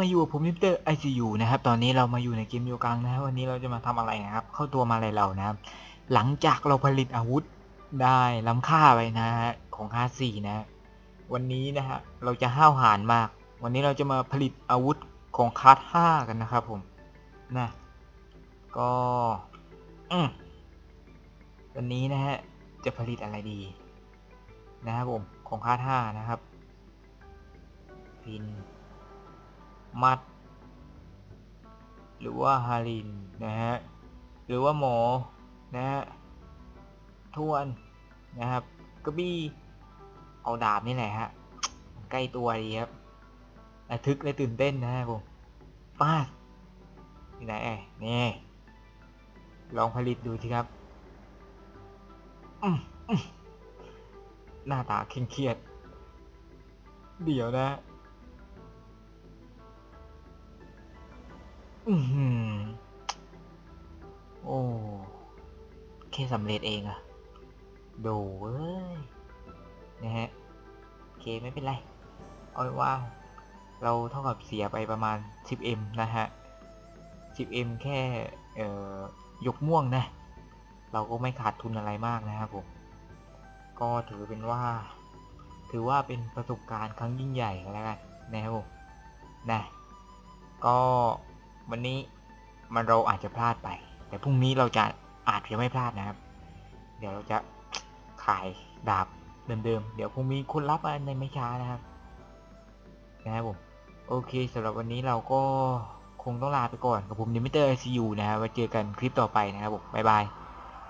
มาอยู่กับผมมิสเตอร์ไอซียูนะครับ ตอนนี้เรามาอยู่ในเกมโยกังนะครับวันนี้เราจะมาทำอะไรนะครับ เข้าตัวมาอะไรเรานะครับ หลังจากเราผลิตอาวุธได้ล้ำค่าไปนะฮะของค่าสี่นะ วันนี้นะฮะเราจะห้าวหาญมาก วันนี้เราจะมาผลิตอาวุธของคลาสห้ากันนะครับผมนะก็อืวันนี้นะฮะจะผลิตอะไรดี นะครับผมของคลาสห้านะครับพิน มัด หรือว่าฮารินนะฮะ หรือว่าหมอ นะฮะ ทวน นะครับ กระบี่ เอาดาบนี่แหละฮะ ใกล้ตัวดีครับระทึกและตื่นเต้นนะฮะผมป้าดนี่ไหนนี่ ลองผลิตดูสิครับหน้าตาเคร่งเครียด เดี๋ยวนะ อือหือโอ้แค่สำเร็จเองอะโดเว้ยนะฮะโอเคไม่เป็นไร เอาเป็นว่า เราเท่ากับเสียไปประมาณ 10m นะฮะ 10m แค่เอ่อยกม่วงนะ เราก็ไม่ขาดทุนอะไรมากนะครับผม ก็ถือเป็นว่า ถือว่าเป็นประสบการณ์ครั้งยิ่งใหญ่ก็แล้วกันนะครับผมนะก็ วันนี้มันเราอาจจะพลาดไป แต่พรุ่งนี้เราจะอาจจะไม่พลาดนะครับ เดี๋ยวเราจะขายดาบเดิมๆ เดี๋ยวคงมีคนรับมาในไม่ช้านะครับนะครับผม โอเคสำหรับวันนี้เราก็คงต้องลาไปก่อนกับผมดิมิเตอร์ไอซียูนะครับไว้เจอกันคลิปต่อไปนะครับผมบ๊ายบาย